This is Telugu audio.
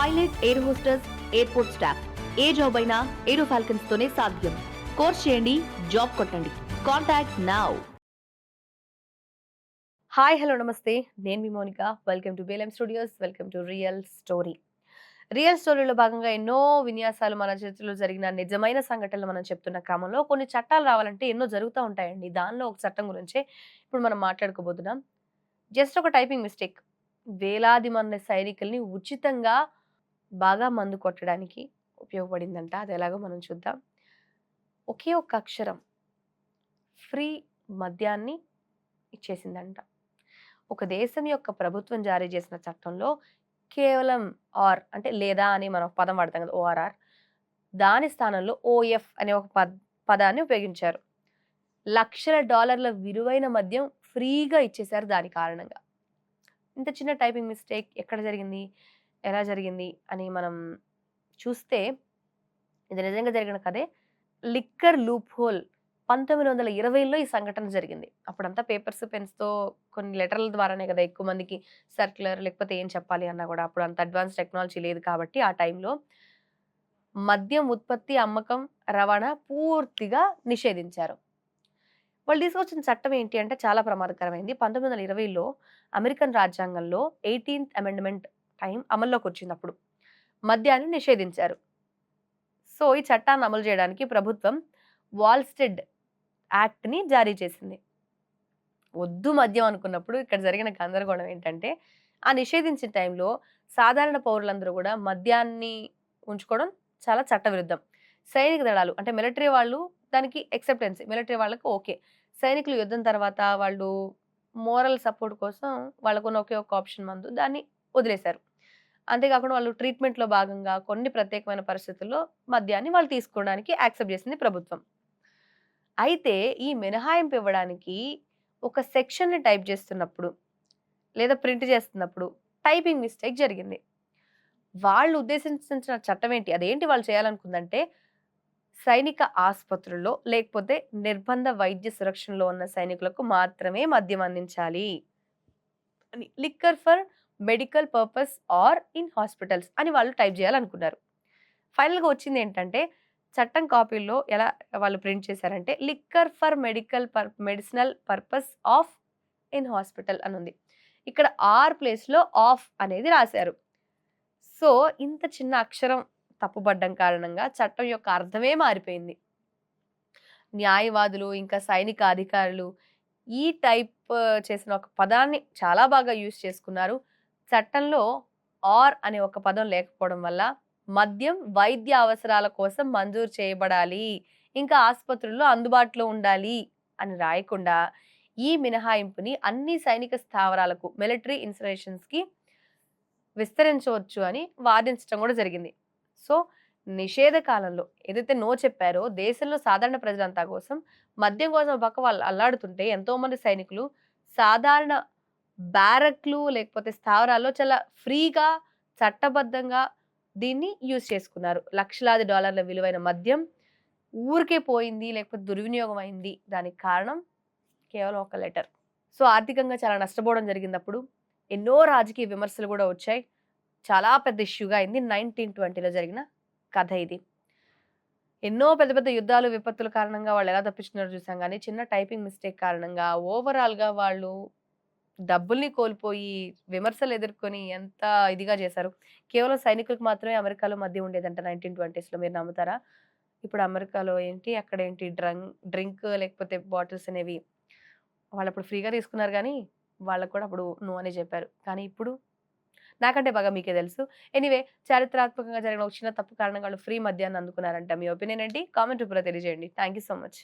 Pilot air hostesses airport staff. ఏ జాబ్ అయినా ఏరో ఫాల్కన్స్ తోనే సాధ్యం. కోర్స్ చేయండి జాబ్ కొట్టండి. Contact now. హాయ్ హలో నమస్తే. నేను మీ Monika. Welcome to Belum studios. Welcome to real story. Real స్టోరీలో భాగంగా ఎన్నో విన్యాసాలు మన చేతిలో జరిగిన నిజమైన సంఘటనలు మనం చెప్తున్న క్రమంలో కొన్ని చట్టాలు రావాలంటే ఎన్నో జరుగుతూ ఉంటాయండి. దానిలో ఒక చట్టం గురించే ఇప్పుడు మనం మాట్లాడుకోబోతున్నాం. జస్ట్ ఒక టైపింగ్ మిస్టేక్. వేలాది మంది సైనికుల్ని ఉచితంగా బాగా మందు కొట్టడానికి ఉపయోగపడిందంట. అది ఎలాగో మనం చూద్దాం. ఒకే ఒక్క అక్షరం ఫ్రీ మద్యాన్ని ఇచ్చేసిందంట. ఒక దేశం యొక్క ప్రభుత్వం జారీ చేసిన చట్టంలో కేవలం ఆర్ అంటే లేదా అని మనం పదం వాడతాం కదా ఓఆర్ఆర్ దాని స్థానంలో ఓఎఫ్ అనే ఒక పద పదాన్ని ఉపయోగించారు. లక్షల డాలర్ల విలువైన మద్యం ఫ్రీగా ఇచ్చేశారు దాని కారణంగా. ఇంత చిన్న టైపింగ్ మిస్టేక్ ఎక్కడ జరిగింది? ఎలా జరిగింది అని మనం చూస్తే ఇది నిజంగా జరిగిన కదే లిక్కర్ లూప్ హోల్ పంతొమ్మిది వందల ఇరవైలో ఈ సంఘటన జరిగింది. అప్పుడంతా పేపర్స్ పెన్స్తో కొన్ని లెటర్ల ద్వారానే కదా ఎక్కువ మందికి సర్క్యులర్ లేకపోతే ఏం చెప్పాలి అన్నా కూడా. అప్పుడు అంత అడ్వాన్స్ టెక్నాలజీ లేదు కాబట్టి ఆ టైంలో మద్యం ఉత్పత్తి అమ్మకం రవాణా పూర్తిగా నిషేధించారు. వాళ్ళు తీసుకొచ్చిన చట్టం ఏంటి అంటే చాలా ప్రమాదకరమైంది. పంతొమ్మిది వందల ఇరవైలో అమెరికన్ రాజ్యాంగంలో ఎయిటీన్త్ అమెండ్మెంట్ టైం అమల్లోకి వచ్చింది అప్పుడు మద్యాన్ని నిషేధించారు. సో ఈ చట్టాన్ని అమలు చేయడానికి ప్రభుత్వం వాల్స్టెడ్ యాక్ట్ని జారీ చేసింది. వద్దు మద్యం అనుకున్నప్పుడు ఇక్కడ జరిగిన గందరగోళం ఏంటంటే ఆ నిషేధించిన టైంలో సాధారణ పౌరులందరూ కూడా మద్యాన్ని ఉంచుకోవడం చాలా చట్టవిరుద్ధం. సైనిక దళాలు అంటే మిలిటరీ వాళ్ళు దానికి ఎక్సెప్టెన్స్ మిలిటరీ వాళ్ళకి ఓకే. సైనికులు యుద్ధం తర్వాత వాళ్ళు మోరల్ సపోర్ట్ కోసం వాళ్ళకున్న ఒకే ఒక ఆప్షన్ మందు దాన్ని వదిలేశారు. అంతేకాకుండా వాళ్ళు ట్రీట్మెంట్లో భాగంగా కొన్ని ప్రత్యేకమైన పరిస్థితుల్లో మద్యాన్ని వాళ్ళు తీసుకోవడానికి యాక్సెప్ట్ చేసింది ప్రభుత్వం. అయితే ఈ మినహాయింపు ఇవ్వడానికి ఒక సెక్షన్ని టైప్ చేస్తున్నప్పుడు లేదా ప్రింట్ చేస్తున్నప్పుడు టైపింగ్ మిస్టేక్ జరిగింది. వాళ్ళు ఉద్దేశించిన చట్టం ఏంటి? అదేంటి వాళ్ళు చేయాలనుకుందంటే సైనిక ఆసుపత్రుల్లో లేకపోతే నిర్బంధ వైద్య సురక్షణలో ఉన్న సైనికులకు మాత్రమే మద్యం అందించాలి. అని liquor for medical purpose or in hospitals అని వాళ్ళు టైప్ చేయాలనుకున్నారు. ఫైనల్గా వచ్చింది ఏంటంటే చట్టం కాపీల్లో ఎలా వాళ్ళు ప్రింట్ చేశారంటే liquor for medical per medicinal purpose of in hospital అని ఉంది. ఇక్కడ ఆర్ ప్లేస్లో ఆఫ్ అనేది రాశారు. సో ఇంత చిన్న అక్షరం తప్పుపడ్డం కారణంగా చట్టం యొక్క అర్థమే మారిపోయింది. న్యాయవాదులు ఇంకా సైనిక అధికారులు ఈ టైప్ చేసిన ఒక పదాన్ని చాలా బాగా యూజ్ చేసుకున్నారు. చట్టంలో ఆర్ అనే ఒక పదం లేకపోవడం వల్ల మద్యం వైద్య అవసరాల కోసం మంజూరు చేయబడాలి ఇంకా ఆసుపత్రుల్లో అందుబాటులో ఉండాలి అని రాయకుండా ఈ మినహాయింపుని అన్ని సైనిక స్థావరాలకు మిలిటరీ ఇన్స్టలేషన్స్కి విస్తరించవచ్చు అని వాదించడం కూడా జరిగింది. సో నిషేధ కాలంలో ఏదైతే నో చెప్పారో దేశంలో సాధారణ ప్రజలంతా కోసం మద్యం కోసం పక్క వాళ్ళు అల్లాడుతుంటే ఎంతోమంది సైనికులు సాధారణ బ్యారక్లు లేకపోతే స్థావరాల్లో చాలా ఫ్రీగా చట్టబద్ధంగా దీన్ని యూజ్ చేసుకున్నారు. లక్షలాది డాలర్ల విలువైన మద్యం ఊరికే పోయింది లేకపోతే దుర్వినియోగం అయింది. దానికి కారణం కేవలం ఒక లెటర్. సో ఆర్థికంగా చాలా నష్టపోవడం జరిగినప్పుడు ఎన్నో రాజకీయ విమర్శలు కూడా వచ్చాయి. చాలా పెద్ద ఇష్యూగా అయింది. నైన్టీన్ ట్వంటీలో జరిగిన కథ ఇది. ఎన్నో పెద్ద పెద్ద యుద్ధాలు విపత్తుల కారణంగా వాళ్ళు ఎలా తప్పించుకున్నారో చూసాం కానీ చిన్న టైపింగ్ మిస్టేక్ కారణంగా ఓవరాల్గా వాళ్ళు డబ్బుల్ని కోల్పోయి విమర్శలు ఎదుర్కొని ఎంత ఇదిగా చేశారు. కేవలం సైనికులకు మాత్రమే అమెరికాలో మధ్య ఉండేదంట నైన్టీన్ ట్వంటీస్లో. మీరు నమ్ముతారా? ఇప్పుడు అమెరికాలో ఏంటి? అక్కడ ఏంటి? డ్రంక్ డ్రింక్ లేకపోతే బాటిల్స్ అనేవి వాళ్ళు అప్పుడు ఫ్రీగా తీసుకున్నారు కానీ వాళ్ళకు కూడా అప్పుడు నో అని చెప్పారు. కానీ ఇప్పుడు? నాకంటే బాగా మీకే తెలుసు. ఎనీవే చారిత్రాత్మకంగా జరిగిన ఒక చిన్న తప్పు కారణంగా వాళ్ళు ఫ్రీ మద్యాన్ని అందుకున్నారంట. మీ ఒపీనియన్ ఏంటి? కామెంట్ రూపంలో తెలియజేయండి. Thank you so much.